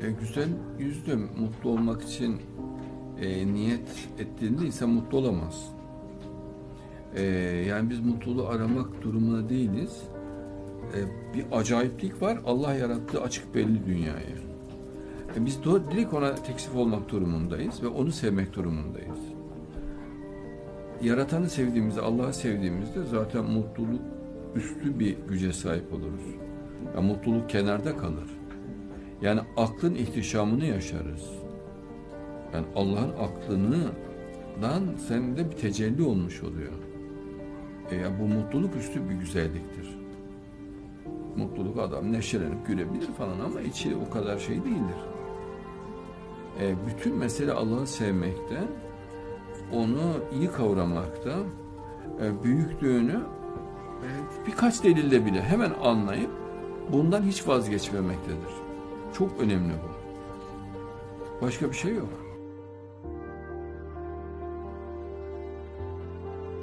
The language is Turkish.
E, güzel yüzlü, mutlu olmak için e, niyet ettiğinde insan mutlu olamaz. E, yani biz mutluluğu aramak durumunda değiliz. E, bir acayiplik var. Allah yarattığı açık belli dünyaya. E, biz direkt ona teksif olmak durumundayız ve onu sevmek durumundayız. Yaratanı sevdiğimizde, Allah'ı sevdiğimizde zaten mutluluk üstü bir güce sahip oluruz. Ya mutluluk kenarda kalır. Yani aklın ihtişamını yaşarız. Yani Allah'ın aklından sende bir tecelli olmuş oluyor. E ya bu mutluluk üstü bir güzelliktir. Mutluluk adam neşelenip gülebilir falan ama içi o kadar şey değildir. E, bütün mesele Allah'ı sevmekte, onu iyi kavramakta, e, büyüklüğünü e, birkaç delille bile hemen anlayıp bundan hiç vazgeçmemektedir. Çok önemli bu. Başka bir şey yok.